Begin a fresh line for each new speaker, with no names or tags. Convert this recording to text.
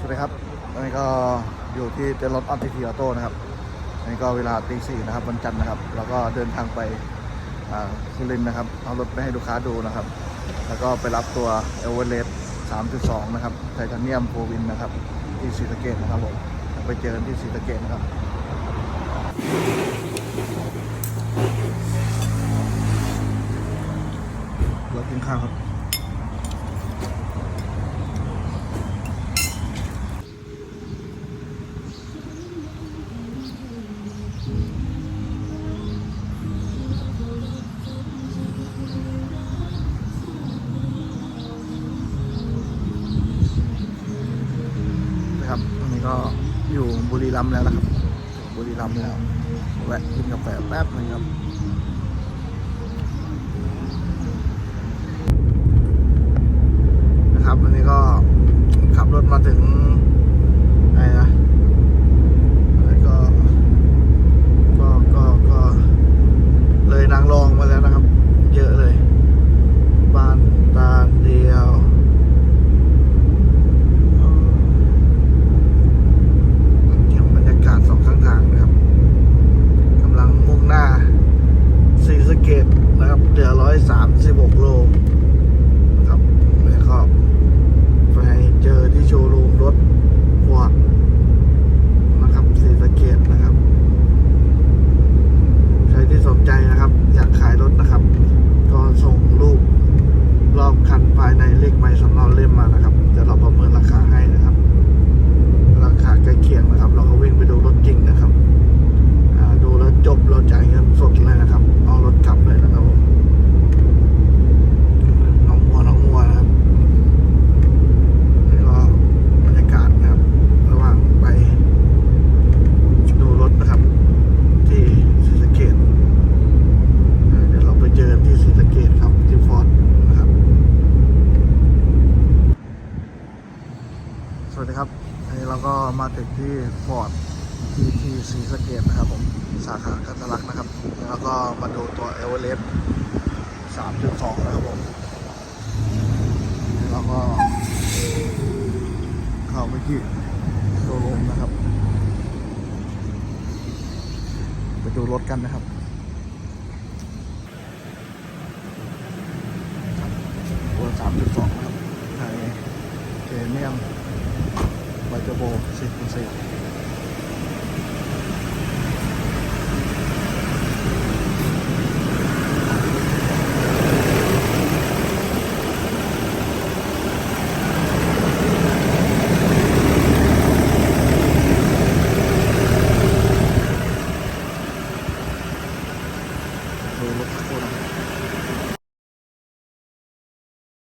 สวัสดีครับวันนี้ก็อยู่ที่เต็นท์รถออติทีออโต้นะครับวันนี้ก็เวลาตีสี่นะครับวันจันทร์นะครับ แล้วก็เดินทางไปสุรินทร์นะครับ เอารถไปให้ลูกค้าดูนะครับ แล้วก็ไปรับตัวเอเวอเรสต์3.2นะครับไทเทเนียมโฟวินนะครับ ที่ศรีสะเกดนะครับผมไปเจอกันที่ศรีสะเกดนะครับรถกินข้าวครับ นี้ก็อยู่บุรีรัมย์แล้วนะครับบุรีรัมย์แล้วแวะกินกาแฟแป๊บนึงครับ อันนี้ก็ขับรถมาถึงไหนนะแล้วก็ ก็ ก็ ก็ เลยนางรองมาแล้วนะครับ เยอะเลย บ้านตาลเดียว เก็บบรรยากาศสองข้างทางนะครับกำลังมุ่งหน้าสีสะเกต นะครับเหลือร้อยสามสิบหกโลนะครับแล้วก็ไปเจอที่โชว์รูมรถฟอร์ดนะครับสีสะเกตนะครับ ใครที่สนใจนะครับ อยากขายรถนะครับ ก็ส่งรูปรอบคันภายในเลขไม้สำเนาเล่มมานะครับเดี๋ยวเราประเมินราคาให้นะครับ ราคาใกล้เคียงนะครับเราก็วิ่งไปดูรถจริงนะครับอ่าดูแล้วจบเราจ่ายเงินสดเลยนะครับ เอารถกลับเลยนะครับผมน้องมัวน้องมัวนะครับนี่ก็บรรยากาศนะครับ ระหว่างไปดูรถนะครับ ที่ศรีสะเกดเดี๋ยวเราไปเจอกันที่ศรีสะเกดครับที่ฟอร์ดนะครับ สวัสดีครับอันนี้เราก็มา ถึงที่ฟอร์ดทีทีสีสเกตนะครับผม สาขากันทะลักนะครับ แล้วก็มาดูตัวเอเวอเรสต์3.2นะครับผม แล้วก็เข้าไปที่โชว์รูมนะครับ ไปดูรถกันนะครับตัว3.2นะครับไทยเทเนียม ไบเตอร์โบสิ